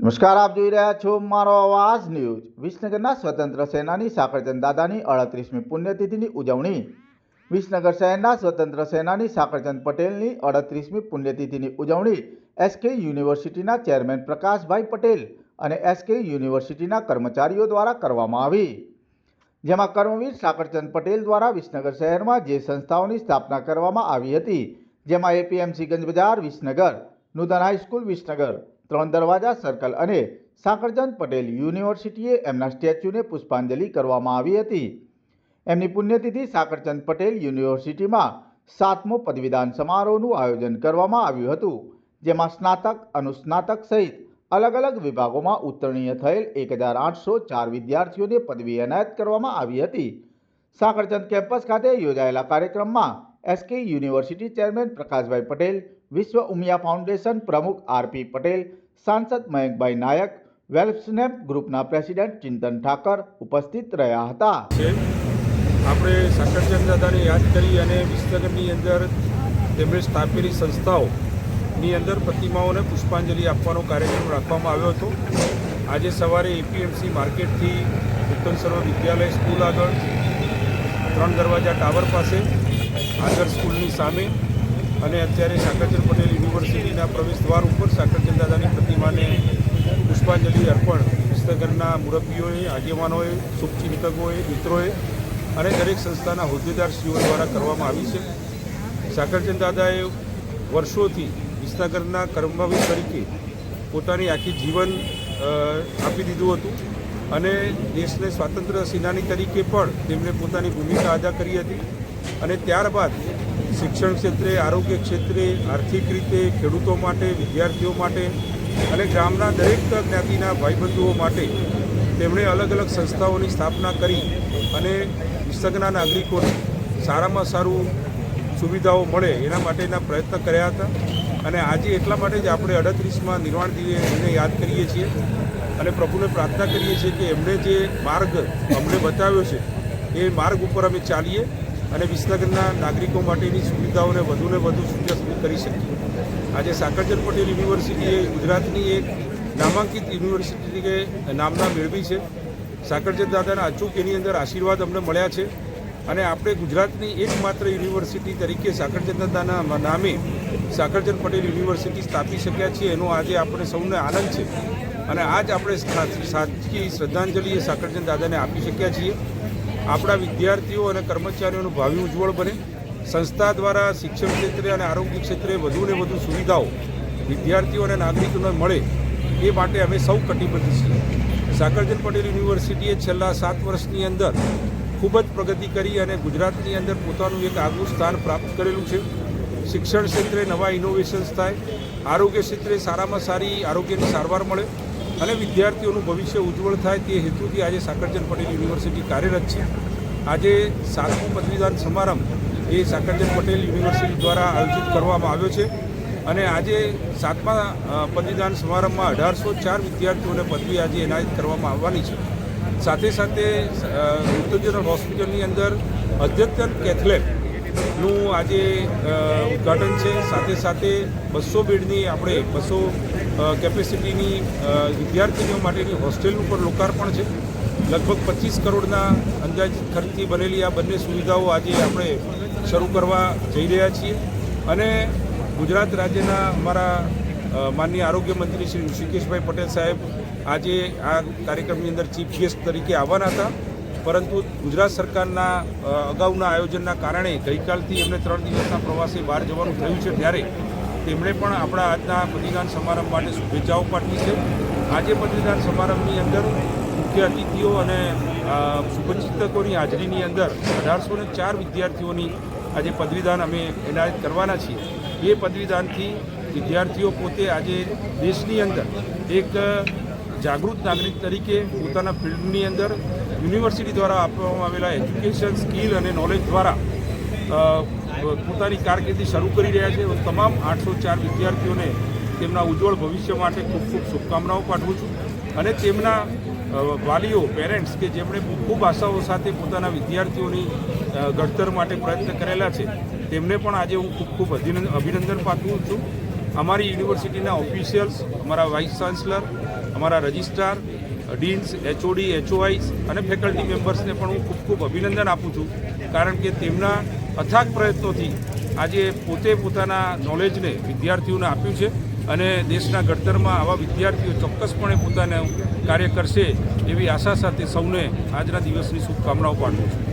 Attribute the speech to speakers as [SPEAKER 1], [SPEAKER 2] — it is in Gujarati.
[SPEAKER 1] નમસ્કાર, આપ જોઈ રહ્યા છો મારો અવાજ ન્યૂઝ. વિસનગરના સ્વતંત્ર સેનાની, સાકરચંદ દાદાની અડત્રીસમી પુણ્યતિથિની ઉજવણી. વિસનગર શહેરના સ્વતંત્ર સેનાની, સાકરચંદ પટેલની અડત્રીસમી પુણ્યતિથિની ઉજવણી. એસકે યુનિવર્સિટીના ચેરમેન પ્રકાશભાઈ પટેલ અને એસકે યુનિવર્સિટીના કર્મચારીઓ દ્વારા કરવામાં આવી. જેમાં કર્મવીર સાકરચંદ પટેલ દ્વારા વિસનગર શહેરમાં જે સંસ્થાઓની સ્થાપના કરવામાં આવી હતી, જેમાં એપીએમસી ગંજ બજાર, વિસનગર, નૂતન હાઈસ્કૂલ વિસનગર ત્રણ દરવાજા, સર્કલ અને સાકરચંદ પટેલ યુનિવર્સિટીએ એમના સ્ટેચ્યુને પુષ્પાંજલિ કરવામાં આવી હતી. એમની પુણ્યતિથિ સાકરચંદ પટેલ યુનિવર્સિટીમાં સાતમો પદવીદાન સમારોહનું આયોજન કરવામાં આવ્યું હતું, જેમાં સ્નાતક, અનુસ્નાતક સહિત અલગ અલગ વિભાગોમાં ઉત્તરણીય થયેલ એક હજાર આઠસો ચાર વિદ્યાર્થીઓને પદવી એનાયત કરવામાં આવી હતી. સાકરચંદ કેમ્પસ ખાતે યોજાયેલા કાર્યક્રમમાં SK university chairman Prakashbhai Patel Vishwa Umiya foundation પ્રમુખ આરપી પટેલ સાંસદ મયંકભાઈ નાયક વેલ્ફસ્નેપ ગ્રુપના પ્રેસિડેન્ટ ચિંતન ઠાકર ઉપસ્થિત રહ્યા હતા.
[SPEAKER 2] આપણે સાકરચંદ દાદાને યાદ કરી અને વિશ્વની અંદર તેમણે સ્થાપેલી સંસ્થાઓની અંદર પ્રતિમાઓને પુષ્પાંજલિ આપવાનો કાર્યક્રમ રાખવામાં આવ્યો હતો. આજે સવારે એપીએમસી માર્કેટથી ઉત્તમ સર્વ વિદ્યાલય સ્કૂલ આગળ, ત્રણ દરવાજા ટાવર પાસે આગળ સ્કૂલની સામે અને અત્યારે શાકરચંદ પટેલ યુનિવર્સિટીના પ્રવેશ દ્વાર ઉપર સાકરચંદ દાદાની પ્રતિમાને પુષ્પાંજલિ અર્પણ વિસનગરના મુરબ્બીઓએ, આગેવાનોએ, શુભચિંતકોએ, મિત્રોએ અને દરેક સંસ્થાના હોદ્દેદારશ્રીઓ દ્વારા કરવામાં આવી છે. શાકરચંદ દાદાએ વર્ષોથી વિસનગરના કર્મભાવી તરીકે પોતાની આખી જીવન આપી દીધું હતું અને દેશને સ્વાતંત્ર્ય સેનાની તરીકે પણ તેમણે પોતાની ભૂમિકા અદા કરી હતી. અને ત્યારબાદ શિક્ષણ ક્ષેત્રે, આરોગ્ય ક્ષેત્રે, આર્થિક રીતે, ખેડૂતો માટે, વિદ્યાર્થીઓ માટે અને ગામના દરેક જ્ઞાતિના ભાઈબંધુઓ માટે તેમણે અલગ અલગ સંસ્થાઓની સ્થાપના કરી અને વિસનગરના નાગરિકોને સારામાં સારું સુવિધાઓ મળે એના માટેના પ્રયત્ન કર્યા હતા. અને આજે એટલા માટે જ આપણે અડત્રીસમાં નિર્વાણ દિને એમને યાદ કરીએ છીએ અને પ્રભુને પ્રાર્થના કરીએ છીએ કે એમણે જે માર્ગ અમને બતાવ્યો છે, એ માર્ગ ઉપર અમે ચાલીએ. અને વિસનગરના નાગરિકો માટેની સુવિધાઓને વધુને વધુ સુવ્યવસ્થિત કરી શકીએ. આજે સાકરચંદ પટેલ એ ગુજરાતની એક નામાંકિત યુનિવર્સિટી તરીકે નામના મેળવી છે. સાકરચંદ દાદાના અચૂક એની અંદર આશીર્વાદ અમને મળ્યા છે. અને આપણે ગુજરાતની એકમાત્ર યુનિવર્સિટી તરીકે સાકરચંદ દાદાના નામે સાકરચંદ પટેલ યુનિવર્સિટી સ્થાપી શક્યા છીએ. એનો આજે આપણે સૌને આનંદ છે. અને આજ આપણે સાચી શ્રદ્ધાંજલિ સાકરચંદ દાદાને આપી શક્યા છીએ. આપણા વિદ્યાર્થીઓ અને કર્મચારીઓનું ભાવિ ઉજ્જવળ બને. સંસ્થા દ્વારા શિક્ષણ ક્ષેત્રે અને આરોગ્ય ક્ષેત્રે વધુને વધુ સુવિધાઓ વિદ્યાર્થીઓ અને નાગરિકોને મળે એ માટે અમે સૌ કટિબદ્ધ છીએ. સાકરજન પટેલ યુનિવર્સિટીએ છેલ્લા સાત વર્ષની અંદર ખૂબ જ પ્રગતિ કરી અને ગુજરાતની અંદર પોતાનું એક આગવું સ્થાન પ્રાપ્ત કરેલું છે. શિક્ષણ ક્ષેત્રે નવા ઇનોવેશન્સ થાય, આરોગ્ય ક્ષેત્રે સારામાં સારી આરોગ્યની સારવાર મળે અને વિદ્યાર્થીઓનું ભવિષ્ય ઉજ્જવળ થાય તે હેતુથી આજે સાકરચંદ પટેલ યુનિવર્સિટી કાર્યરત છે. આજે સાતમો પદવીદાન સમારંભ એ સાકરચંદ પટેલ યુનિવર્સિટી દ્વારા આયોજિત કરવામાં આવ્યો છે અને આજે સાતમા પદવીદાન સમારંભમાં અઢારસો ચાર વિદ્યાર્થીઓને પદવી આજે એનાયત કરવામાં આવવાની છે. સાથે સાથે ઉત્તર હોસ્પિટલની અંદર અદ્યતન કેથલેબનું આજે ઉદ્ઘાટન છે. સાથે સાથે બસો બેડની આપણે બસો કેપેસિટીની વિદ્યાર્થીનીઓ માટેની હોસ્ટેલનું પણ લોકાર્પણ છે. લગભગ પચીસ કરોડના અંદાજિત ખર્ચથી બનેલી આ બંને સુવિધાઓ આજે આપણે શરૂ કરવા જઈ રહ્યા છીએ. અને ગુજરાત રાજ્યના અમારા માનનીય આરોગ્ય મંત્રી શ્રી ઋષિકેશભાઈ પટેલ સાહેબ આજે આ કાર્યક્રમની અંદર ચીફ ગેસ્ટ તરીકે આવવાના હતા. પરંતુ ગુજરાત સરકારના અગાઉના આયોજનના કારણે ગઈકાલથી એમને ત્રણ દિવસના પ્રવાસે બહાર જવાનું થયું છે ત્યારે તેમણે પણ આપણા આજના પદવીદાન સમારંભ માટે શુભેચ્છાઓ પાઠવી છે. આજે પદવીદાન સમારંભની અંદર મુખ્ય અતિથિઓ અને શુભચિંતકોની હાજરીની અંદર અઢારસો ને ચાર વિદ્યાર્થીઓની આજે પદવીદાન અમે એનાયત કરવાના છીએ. એ પદવીદાનથી વિદ્યાર્થીઓ પોતે આજે દેશની અંદર એક જાગૃત નાગરિક તરીકે પોતાના ફિલ્ડની અંદર યુનિવર્સિટી દ્વારા આપવામાં આવેલા એજ્યુકેશન, સ્કિલ અને નોલેજ દ્વારા પોતાની કારકિર્દી શરૂ કરી રહ્યા છે. તમામ આઠસો ચાર વિદ્યાર્થીઓને તેમના ઉજ્જવળ ભવિષ્ય માટે ખૂબ ખૂબ શુભકામનાઓ પાઠવું છું. અને તેમના વાલીઓ પેરેન્ટ્સ કે જેમણે ખૂબ આશાઓ સાથે પોતાના વિદ્યાર્થીઓની ઘડતર માટે પ્રયત્ન કરેલા છે, તેમને પણ આજે હું ખૂબ ખૂબ અભિનંદન પાઠવું છું. અમારી યુનિવર્સિટીના ઓફિશિયલ્સ અમારા વાઇસ ચાન્સલર અમારા રજિસ્ટ્રાર ડીન્સ એચઓડી એચઓઆઈસ અને ફેકલ્ટી મેમ્બર્સને પણ હું ખૂબ ખૂબ અભિનંદન આપું છું. કારણ કે તેમના અથાગ પ્રયત્નોથી આજે પોતે પોતાના નોલેજને વિદ્યાર્થીઓને આપ્યું છે અને દેશના ઘડતરમાં આવા વિદ્યાર્થીઓ ચોક્કસપણે પોતાને કાર્ય કરશે એવી આશા સાથે સૌને આજના દિવસની શુભકામનાઓ પાઠવું છું.